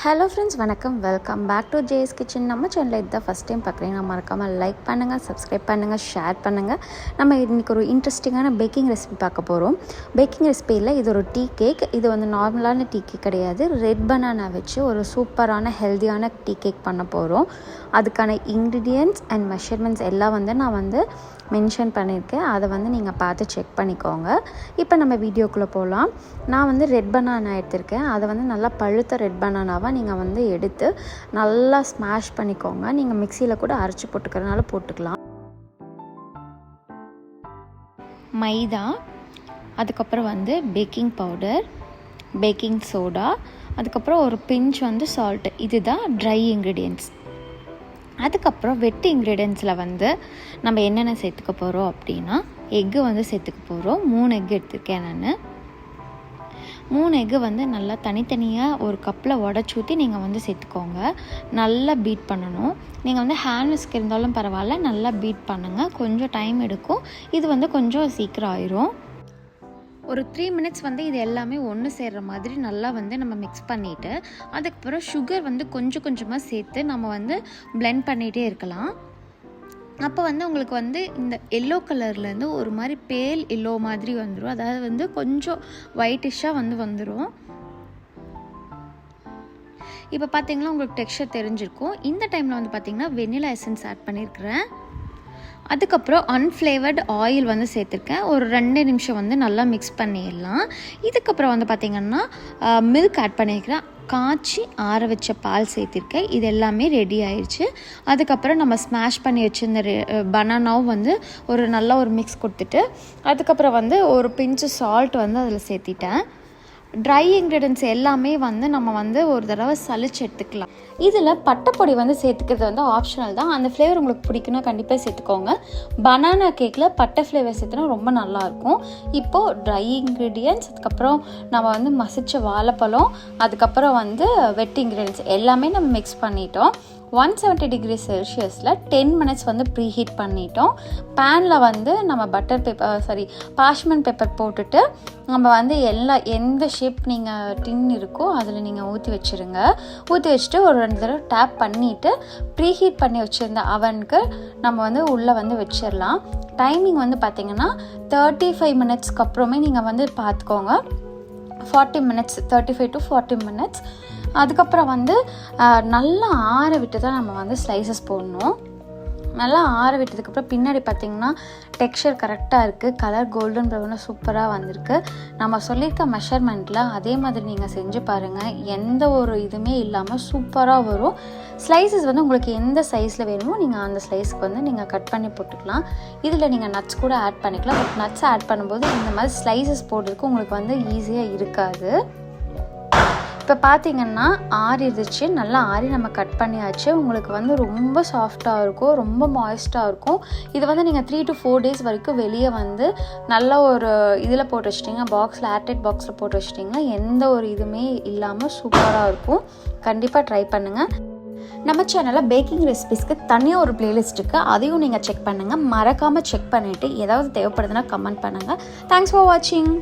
Hello friends வணக்கம். Welcome back to JS kitchen நம்ம சேனலில் இதுதான் ஃபஸ்ட் டைம் பார்க்குறீங்கன்னா மறக்காமல் லைக் பண்ணுங்கள் சப்ஸ்கிரைப் பண்ணுங்கள் ஷேர் பண்ணுங்கள் நம்ம இன்றைக்கி ஒரு இன்ட்ரெஸ்டிங்கான பேக்கிங் ரெசிபி பார்க்க போகிறோம் பேக்கிங் ரெசிபியில் இது ஒரு டீ கேக் இது வந்து நார்மலான டீ கேக் கிடையாது. ரெட் பனானா வச்சு ஒரு சூப்பரான ஹெல்த்தியான டீ கேக் பண்ண போகிறோம் அதுக்கான இன்க்ரீடியன்ட்ஸ் அண்ட் மெஷர்மெண்ட்ஸ் எல்லாம் வந்து நான் வந்து மென்ஷன் பண்ணியிருக்கேன். அதை வந்து நீங்கள் பார்த்து செக் பண்ணிக்கோங்க. இப்போ நம்ம வீடியோக்குள்ளே போகலாம் நான் வந்து ரெட் பனானா எடுத்திருக்கேன். அதை வந்து நல்லா பழுத்த ரெட் பனானாவாக நீங்கள் வந்து எடுத்து நல்லா ஸ்மாஷ் பண்ணிக்கோங்க. நீங்கள் மிக்சியில் கூட அரைச்சி போட்டுக்கிறனால போட்டுக்கலாம். மைதா அதுக்கப்புறம் வந்து பேக்கிங் பவுடர் பேக்கிங் சோடா அதுக்கப்புறம் ஒரு பிஞ்ச் வந்து சால்ட்டு இதுதான் ட்ரை இன்க்ரீடியன்ட்ஸ் அதுக்கப்புறம் வெட்டு இன்க்ரீடியன்ஸில் வந்து நம்ம என்னென்ன சேர்த்துக்க போகிறோம் அப்படின்னா எக்கு வந்து சேர்த்துக்க போகிறோம் மூணு எக் எடுத்திருக்கேன் நான். மூணு எக்கு வந்து நல்லா தனித்தனியாக ஒரு கப்பில் உடச்சி ஊற்றி நீங்கள் வந்து சேர்த்துக்கோங்க. நல்லா பீட் பண்ணணும். நீங்கள் வந்து ஹேண்ட் விஸ்க் இருந்தாலும் பரவாயில்ல நல்லா பீட் பண்ணுங்கள் கொஞ்சம் டைம் எடுக்கும். இது வந்து கொஞ்சம் சீக்கிரம் ஆயிரும். ஒரு த்ரீ மினிட்ஸ் வந்து இது எல்லாமே ஒன்று சேர்கிற மாதிரி நல்லா வந்து நம்ம மிக்ஸ் பண்ணிவிட்டு அதுக்கப்புறம் சுகர் வந்து கொஞ்சம் கொஞ்சமாக சேர்த்து நம்ம வந்து பிளெண்ட் பண்ணிகிட்டே இருக்கலாம். அப்போ வந்து உங்களுக்கு வந்து இந்த எல்லோ கலர்லேருந்து ஒரு மாதிரி பேல் எல்லோ மாதிரி வந்துடும் அதாவது வந்து கொஞ்சம் ஒயிட்டிஷாக வந்து வந்துடும் இப்போ பார்த்தீங்கன்னா உங்களுக்கு டெக்ஸ்டர் தெரிஞ்சிருக்கும். இந்த டைமில் வந்து பார்த்தீங்கன்னா வெனிலா எசன்ஸ் ஆட் பண்ணியிருக்கிறேன் அதுக்கப்புறம் அன்ஃப்ளேவர்டு ஆயில் வந்து சேர்த்துருக்கேன். ஒரு ரெண்டு நிமிஷம் வந்து நல்லா மிக்ஸ் பண்ணிடலாம். இதுக்கப்புறம் வந்து பார்த்திங்கன்னா மில்க் ஆட் பண்ணியிருக்கிறேன் காய்ச்சி ஆற வச்ச பால் சேர்த்திருக்கேன். இது எல்லாமே ரெடி ஆயிடுச்சு அதுக்கப்புறம் நம்ம ஸ்மாஷ் பண்ணி வச்சிருந்த பனானாவும் வந்து ஒரு நல்ல ஒரு மிக்ஸ் கொடுத்துட்டு அதுக்கப்புறம் வந்து ஒரு பிஞ்சு சால்ட் வந்து அதில் சேர்த்திட்டேன். ட்ரை இன்க்ரீடியன்ஸ் எல்லாமே வந்து நம்ம வந்து ஒரு தடவை சளிச்சு எடுத்துக்கலாம். இதில் பட்டைப்பொடி வந்து சேர்த்துக்கிறது வந்து ஆப்ஷனல் தான். அந்த ஃப்ளேவர் உங்களுக்கு பிடிக்குன்னா கண்டிப்பாக சேர்த்துக்கோங்க. பனானா கேக்கில் பட்டை ஃப்ளேவர் சேர்த்துனா ரொம்ப நல்லாயிருக்கும் இப்போது ட்ரை இன்க்ரீடியன்ஸ் அதுக்கப்புறம் நம்ம வந்து மசிச்ச வாழைப்பழம் அதுக்கப்புறம் வந்து வெட் இன்க்ரீடியன்ஸ் எல்லாமே நம்ம மிக்ஸ் பண்ணிட்டோம். ஒன் செவன்ட்டி டிகிரி செல்சியஸில் டென் மினிட்ஸ் வந்து ப்ரீ ஹீட் பண்ணிட்டோம். பேனில் வந்து நம்ம butter paper sorry parchment paper போட்டுட்டு நம்ம வந்து எல்லா எந்த ஷேப் நீங்கள் டின் இருக்கோ அதில் நீங்கள் ஊற்றி வச்சுருங்க. ஊற்றி வச்சுட்டு ஒரு ரெண்டு தடவை டேப் பண்ணிவிட்டு ப்ரீ ஹீட் பண்ணி வச்சுருந்த அவனுக்கு நம்ம வந்து உள்ளே வந்து வச்சிடலாம் டைமிங் வந்து பார்த்திங்கன்னா தேர்ட்டி ஃபைவ் மினிட்ஸ்க்கு அப்புறமே நீங்கள் வந்து பார்த்துக்கோங்க forty minutes thirty five to forty minutes அதுக்கப்புறம் வந்து நல்லா ஆற விட்டு தான் நம்ம வந்து ஸ்லைசஸ் போடணும். நல்லா ஆற விட்டதுக்கப்புறம் பின்னாடி பார்த்தீங்கன்னா டெக்ஸ்சர் கரெக்டாக இருக்குது கலர் கோல்டன் ப்ரௌனாக சூப்பராக வந்திருக்கு. நம்ம சொல்லியிருக்க மெஷர்மெண்ட்டில் அதே மாதிரி நீங்கள் செஞ்சு பாருங்கள் எந்த ஒரு இதுவுமே இல்லாமல் சூப்பராக வரும். ஸ்லைசஸ் வந்து உங்களுக்கு எந்த சைஸில் வேணுமோ நீங்கள் அந்த ஸ்லைஸ்க்கு வந்து நீங்கள் கட் பண்ணி போட்டுக்கலாம். இதில் நீங்கள் நட்ஸ் கூட ஆட் பண்ணிக்கலாம். பட் நட்ஸ் ஆட் பண்ணும்போது இந்த மாதிரி ஸ்லைசஸ் போடுறதுக்கு உங்களுக்கு வந்து ஈஸியாக இருக்காது. இப்போ பார்த்தீங்கன்னா ஆறிடுச்சு நல்லா ஆறி நம்ம கட் பண்ணியாச்சு. உங்களுக்கு வந்து ரொம்ப சாஃப்டாக இருக்கும். ரொம்ப மாய்ஸ்ட்டாக இருக்கும். இது வந்து நீங்கள் த்ரீ டு ஃபோர் டேஸ் வரைக்கும் வெளியே வந்து நல்ல ஒரு இதில் போட்டு வச்சிட்டிங்க. பாக்ஸில் ஏர்டைட் பாக்ஸில் போட்டு வச்சிட்டிங்கன்னா எந்த ஒரு இதுவுமே இல்லாமல் சூப்பராக இருக்கும். கண்டிப்பாக ட்ரை பண்ணுங்கள் நம்ம சேனலில் பேக்கிங் ரெசிபிஸ்க்கு தனியாக ஒரு பிளேலிஸ்ட் இருக்குது அதையும் நீங்கள் செக் பண்ணுங்கள் மறக்காமல் செக் பண்ணிவிட்டு ஏதாவது தேவைப்படுதுன்னா கமெண்ட் பண்ணுங்கள் தேங்க்ஸ் ஃபார் வாட்சிங்